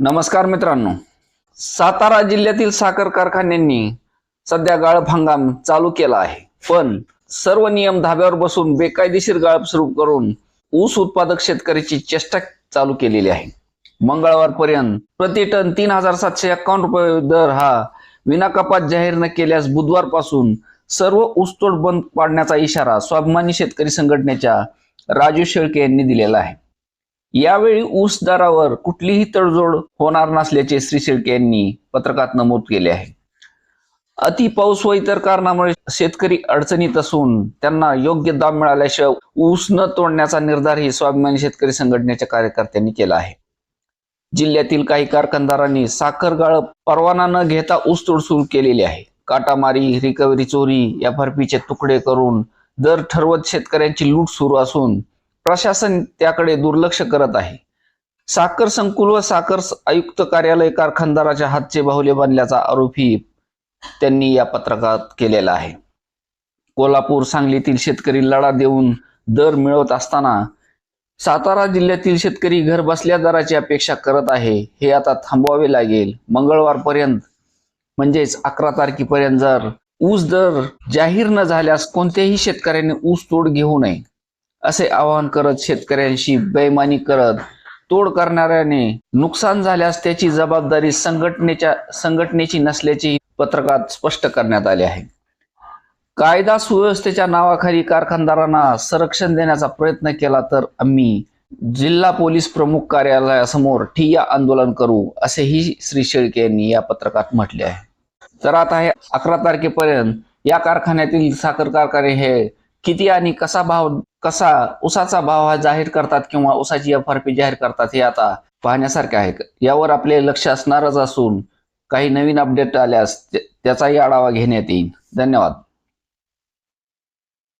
नमस्कार मित्रांनो. सातारा जिल्ह्यातील साखर कारखान्यांनी सध्या गाळप हंगाम चालू केला आहे. पण सर्व नियम धाब्यावर बसून बेकायदेशीर गाळप सुरू करून ऊस उत्पादक शेतकऱ्याची चेष्टा चालू केलेली आहे. मंगळवारपर्यंत प्रति टन तीन हजार सातशे एक्कावन्न रुपये दर हा विनाकपात जाहीर न केल्यास बुधवारपासून सर्व ऊसतोड बंद पाडण्याचा इशारा स्वाभिमानी शेतकरी संघटनेच्या राजू शेळके यांनी दिलेला आहे. यावेळी ऊस दरावर कुठलीही तडजोड होणार नसल्याचे श्री शेळके यांनी पत्रकात नमूद केले आहे. अति पाऊस व इतर कारणामुळे शेतकरी अडचणीत असून त्यांना योग्य दाम मिळाल्याशिवाय ऊस न तोडण्याचा निर्धारही स्वाभिमानी शेतकरी संघटनेच्या कार्यकर्त्यांनी केला आहे. जिल्ह्यातील काही कारखानदारांनी साखर गाळ परवाना न घेता ऊसतोड सुरू केलेली आहे. काटामारी रिकव्हरी चोरी एफआरपीचे तुकडे करून दर ठरवत शेतकऱ्यांची लूट सुरू असून प्रशासन त्याकडे दुर्लक्ष करत आहे. साखर संकुल व साखर आयुक्त कार्यालय कारखानदाराच्या हातचे बाहुले बांधल्याचा आरोपही त्यांनी या पत्रकात केलेला आहे. कोल्हापूर सांगलीतील शेतकरी लढा देऊन दर मिळवत असताना सातारा जिल्ह्यातील शेतकरी घर बसल्या दराची अपेक्षा करत आहे. हे आता थांबवावे लागेल. मंगळवारपर्यंत म्हणजेच अकरा तारखेपर्यंत जर ऊस दर जाहीर न झाल्यास कोणत्याही शेतकऱ्याने ऊस तोड घेऊ नये. असे आवाहन करत शेतकऱ्यांशी बेमानी करत तोड करणाऱ्याने नुकसान झाल्यास त्याची जबाबदारी संघटनेच्या संघटनेची नसल्याचे पत्रकात स्पष्ट करण्यात आले आहे. कायदा सुव्यवस्थेच्या नावाखाली कारखानदारांना संरक्षण देण्याचा प्रयत्न केला तर आम्ही जिल्हा पोलीस प्रमुख कार्यालयासमोर ठिय्या आंदोलन करू असेही श्री शेळके यांनी या पत्रकात म्हटले आहे. तर आता हे अकरा तारखेपर्यंत या कारखान्यातील साखर कारखाने हे किती आणि कसा भाव कसा उसाचा भाव हा जाहीर करतात किंवा उसाची एफ आर पी जाहीर करतात हे आता पाहण्यासारखे आहे. यावर आपले लक्ष असणारच असून काही नवीन अपडेट आल्यास त्याचाही आढावा घेण्यात येईल. धन्यवाद.